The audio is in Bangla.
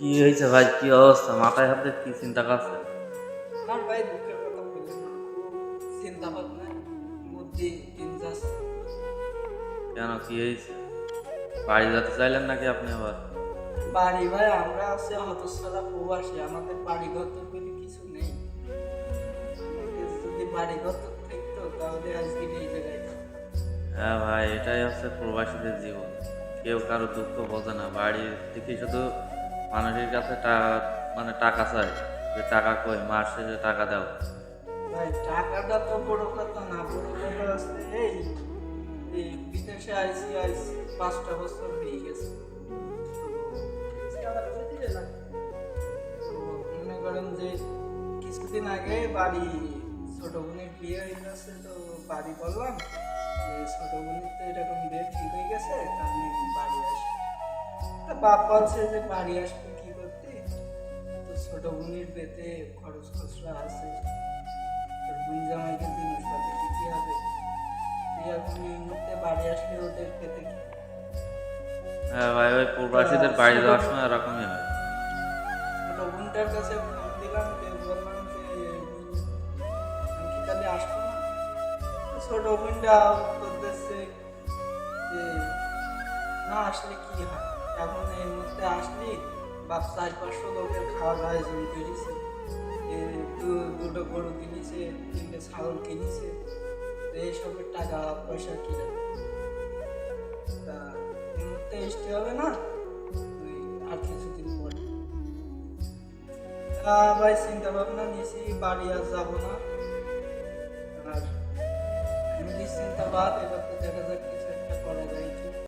কি হয়েছে ভাই? কি অবস্থা? মাথায় হাতে কি চিন্তা করছে? আমার ভাই দুঃখের কথা বলে চিন্তা ভাবনায় মধ্যে দিন কেন? কি হয়েছে? বাড়ি যেতে চাইলেন নাকি আপনি আবার? বাড়ি ভাই আমরা আছি হতসারা প্রবাসী। আমাদের বাড়ি ঘর তো বলে কিছু নেই। যদি বাড়ি ঘর তো থাকতো তাহলে আজকে এই জায়গায় হ্যাঁ ভাই এটাই হচ্ছে প্রবাসীদের জীবন। কেউ কারও দুঃখ বোঝে না। বাড়ি থেকে শুধু মানুষের কাছে টা- মানে টাকা চাই যে টাকা কই, মাস শেষে টাকা দাও। ভাই, টাকাটা তো বড় কথা না, বড় কথা আছে এই বিদেশে আইসি আইসি পাঁচটা বছর হয়ে গেছে। মনে করেন যে কিছুদিন আগে বাড়ি, ছোট বোনের বিয়ে হয়ে গেছে, তো বাড়ি বললাম যে ছোট বোনের তো এরকম বিয়ে ঠিক হয়ে গেছে আমি বাপ বলছে যে বাড়ি আসবে কি করতে? তো ছোট বোনের বেতে খরচ খসড়া আছে। তোর বোন জামাইকে জিনিসপাতি দিতে হবে তুই এখন এই মুহূর্তে বাড়ি আসলে ওদের পেতে কি? হ্যাঁ ভাই ওই প্রবাসীদের বাড়ি যাওয়ার সময় এরকমই হয়। ছোট বোনটার কাছে ফোন দিলাম যে বললাম যে আমি কি তাহলে আসব না? ছোট বোনটা উত্তর দিচ্ছে যে না আসলে কি হয়? এখন এই মুহূর্তে আসলি, বাপ চার, পাঁচশো লোকের খাওয়ার আয়োজন করেছে এ, দু- দুটো গরু কিনেছে, তিনটে ছাগল কিনেছে। এইসবের টাকা পয়সা কিনে তা এই মুহূর্তে আসতে হবে না আর কিছুদিন পরে। ভাই চিন্তা ভাবনা নিয়েছি, বাড়ি আর যাব না। আর চিন্তা বাদ এবার তো দেখা যাক কিছু একটা করা কি।